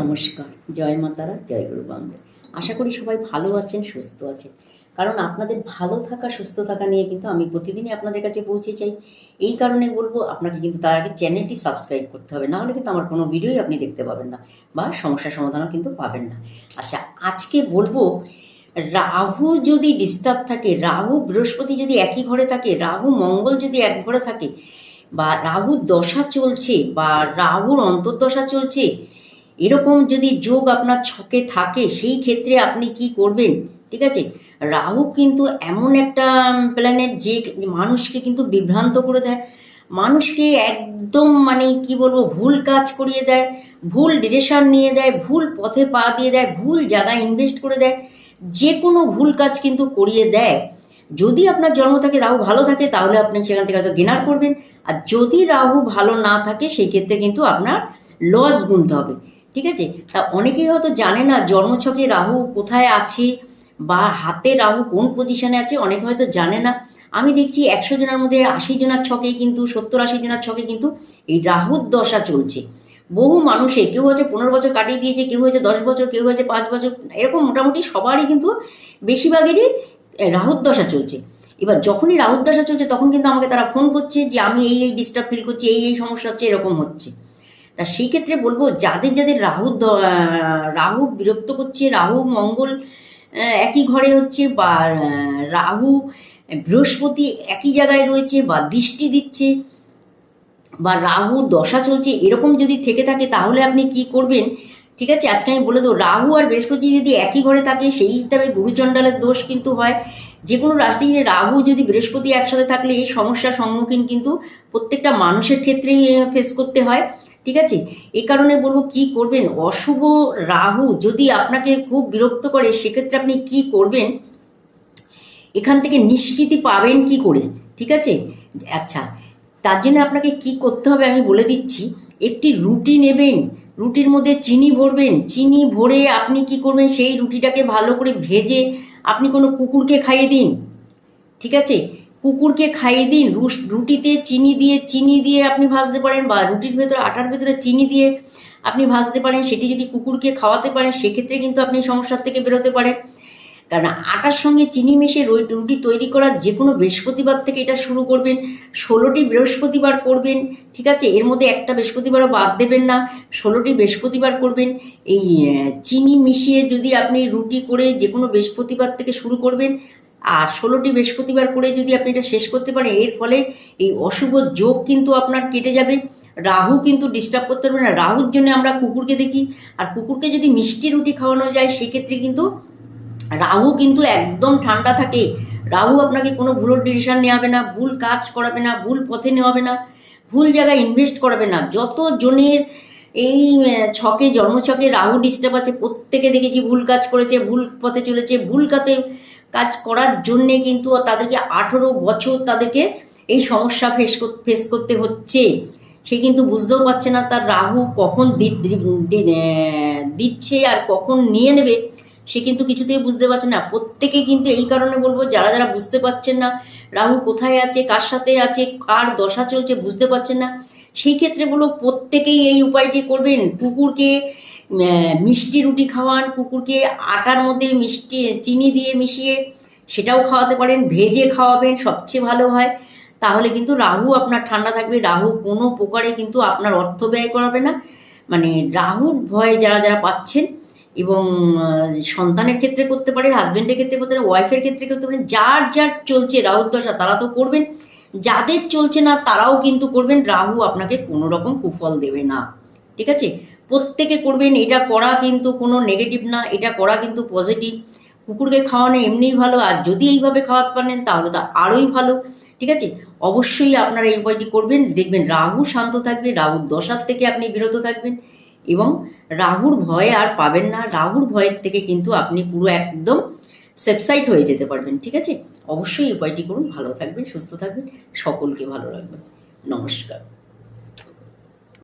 নমস্কার, জয় মাতারা জয় গুরু বাংলা আশা করি সবাই ভালো আছেন, সুস্থ আছেন। কারণ আপনাদের ভালো থাকা, সুস্থ থাকা নিয়ে কিন্তু আমি প্রতিদিনই আপনাদের কাছে পৌঁছে চাই এই কারণে বলব, আপনাকে কিন্তু তার আগে চ্যানেলটি সাবস্ক্রাইব করতে হবে, নাহলে কিন্তু আমার কোনো ভিডিওই আপনি দেখতে পাবেন না বা সমস্যার সমাধানও কিন্তু পাবেন না। আচ্ছা আজকে বলব, রাহু যদি ডিস্টার্ব থাকে, রাহু বৃহস্পতি যদি একই ঘরে থাকে, রাহু মঙ্গল যদি এক ঘরে থাকে, বা রাহুর দশা চলছে, বা রাহুর অন্তর্দশা চলছে এরকম যদি যোগ আপনার ছকে থাকে, সেই ক্ষেত্রে আপনি কি করবেন? ঠিক আছে? রাহু কিন্তু এমন একটা প্ল্যানেট যে মানুষকে কিন্তু বিভ্রান্ত করে দেয়। মানুষকে একদম মানে কি বলব, ভুল কাজ করিয়ে দেয়, ভুল ডিরেকশন নিয়ে দেয়, ভুল পথে পা দিয়ে দেয়, ভুল জায়গায় ইনভেস্ট করে দেয়। যে কোনো ভুল কাজ কিন্তু করিয়ে দেয়। যদি আপনার জন্ম থাকে রাহু ভালো থাকে, তাহলে আপনি সেখান থেকে হয়তো গেনার করবেন। আর যদি রাহু ভালো না থাকে সেই ক্ষেত্রে কিন্তু আপনার লস গুনতে হবে। ঠিক আছে? তা অনেকেই হয়তো জানে না জন্মছকে রাহু কোথায় আছে বা হাতে রাহু কোন পজিশনে আছে, অনেকে হয়তো জানে না। আমি দেখছি একশো জনের মধ্যে আশি জনের ছকে কিন্তু, সত্তর আশি জনের ছকে কিন্তু এই রাহুর দশা চলছে। বহু মানুষের কেউ হচ্ছে পনেরো বছর কাটিয়ে দিয়েছে, কেউ হয়েছে দশ বছর, কেউ হচ্ছে পাঁচ বছর, এরকম মোটামুটি সবারই কিন্তু বেশিরভাগেরই রাহুর দশা চলছে। এবার যখনই রাহুর দশা চলছে, তখন কিন্তু আমাকে তারা ফোন করছে যে, আমি এই এই ডিস্টার্ব ফিল করছি, এই এই সমস্যা হচ্ছে, এরকম হচ্ছে। তা সেই ক্ষেত্রে বলব, যাদের যাদের রাহু রাহু বিরক্ত করছে, রাহু, মঙ্গল একই ঘরে হচ্ছে বা রাহু, বৃহস্পতি একই জায়গায় রয়েছে বা দৃষ্টি দিচ্ছে বা রাহু দশা চলছে, এরকম যদি থেকে থাকে তাহলে আপনি কি করবেন? ঠিক আছে, আজকে আমি বলে দেবো, রাহু আর বৃহস্পতি যদি একই ঘরে থাকে, সেই হিসাবে গুরুচণ্ডালের দোষ কিন্তু হয়। যে কোনো রাশিতে রাহু যদি বৃহস্পতি একসাথে থাকলে এই সমস্যার সম্মুখীন কিন্তু প্রত্যেকটা মানুষের ক্ষেত্রেই ফেস করতে হয়। ঠিক আছে? এই কারণে বলব কি করবেন? অশুভ রাহু যদি আপনাকে খুব বিরক্ত করে, সেক্ষেত্রে আপনি কি করবেন? এখান থেকে নিষ্কৃতি পাবেন কি করে? ঠিক আছে? আচ্ছা তার জন্য আপনাকে কি করতে হবে আমি বলে দিচ্ছি। একটি রুটি নেবেন, রুটির মধ্যে চিনি ভরবেন। চিনি ভরে আপনি কি করবেন? সেই রুটিটাকে ভালো করে ভেজে আপনি কোনো কুকুরকে খাইয়ে দিন। ঠিক আছে? কুকুরকে খাইয়ে দিন রুটিতে চিনি দিয়ে চিনি দিয়ে আপনি ভাজতে পারেন বা রুটির ভেতরে, আটার ভেতরে চিনি দিয়ে আপনি ভাজতে পারেন, সেটি যদি কুকুরকে খাওয়াতে পারেন, সেক্ষেত্রে কিন্তু আপনি সমস্যার থেকে বেরোতে পারেন। কারণ আটার সঙ্গে চিনি মিশে রুটি তৈরি করার যে কোনো বৃহস্পতিবার থেকে এটা শুরু করবেন, ষোলোটি বৃহস্পতিবার করবেন, ঠিক আছে? এর মধ্যে একটা বৃহস্পতিবারও বাদ দেবেন না, ষোলোটি বৃহস্পতিবার করবেন। এই চিনি মিশিয়ে যদি আপনি রুটি করে যে কোনো বৃহস্পতিবার থেকে শুরু করবেন আর ষোলোটি বৃহস্পতিবার করে যদি আপনি এটা শেষ করতে পারেন, এর ফলে এই অশুভ যোগ কিন্তু আপনার কেটে যাবে। রাহু কিন্তু ডিস্টার্ব করতে পারবে না। রাহুর জন্য আমরা কুকুরকে দেখি। আর কুকুরকে যদি মিষ্টি রুটি খাওয়ানো যায়, সেক্ষেত্রে কিন্তু রাহু কিন্তু একদম ঠান্ডা থাকে। রাহু আপনাকে কোনো ভুল ডিসিশন নেওয়াবে না, ভুল কাজ করাবে না, ভুল পথে নেওয়াবে না, ভুল জায়গায় ইনভেস্ট করাবে না। যত জনের এই ছকে, জন্মছকে রাহু ডিস্টার্ব আছে, প্রত্যেকে দেখেছি ভুল কাজ করেছে, ভুল পথে চলেছে, ভুল কাতে কাজ করার জন্যে কিন্তু তাদেরকে আঠেরো বছর তাদেরকে এই সমস্যা ফেস ফেস করতে হচ্ছে। সে কিন্তু বুঝতেও পারছে না তার রাহু কখন দিচ্ছে আর কখন নিয়ে নেবে। সে কিন্তু কিছুতেই বুঝতে পারছে না। প্রত্যেকে কিন্তু এই কারণে বলব, যারা যারা বুঝতে পারছেন না রাহু কোথায় আছে, কার সাথে আছে, কার দশা চলছে বুঝতে পারছেন না, সেই ক্ষেত্রে বলব প্রত্যেকেই এই উপায়টি করবেন। কুকুরকে মিষ্টি রুটি খাওয়ান, কুকুরকে আটার মধ্যে মিষ্টি, চিনি দিয়ে মিশিয়ে সেটাও খাওয়াতে পারেন, ভেজে খাওয়াবেন, সবচেয়ে ভালো হয়। তাহলে কিন্তু রাহু আপনার ঠান্ডা থাকবে, রাহু কোনো প্রকারে কিন্তু আপনার অর্থ ব্যয় করাবে না। মানে রাহুর ভয়ে যারা যারা পাচ্ছেন এবং সন্তানের ক্ষেত্রে করতে পারে হাজব্যান্ডের ক্ষেত্রে করতে পারে ওয়াইফের ক্ষেত্রে করতে পারে যার যার চলছে রাহুর দশা তারা তো করবেন। যাদের চলছে না তারাও কিন্তু করবেন, রাহু আপনাকে কোনো রকম কুফল দেবে না। ঠিক আছে? প্রত্যেকে করবেন, এটা করা কিন্তু কোনো নেগেটিভ না, এটা করা কিন্তু পজিটিভ কুকুরকে খাওয়ানো এমনিই ভালো, আর যদি এইভাবে খাওয়াতে পারেন তাহলে তো আরোই ভালো, ঠিক আছে? অবশ্যই আপনারা এই উপায়টি করবেন, দেখবেন রাহু শান্ত থাকবে, রাহুর দশার থেকে আপনি বিরত থাকবেন, এবং রাহুর ভয় আর পাবেন না, রাহুর ভয়ের থেকে কিন্তু আপনি পুরো একদম সেফসাইট হয়ে যেতে পারবেন, ঠিক আছে? অবশ্যই উপায়টি করুন, ভালো থাকবেন, সুস্থ থাকবেন, সকলকে ভালো রাখবেন। নমস্কার।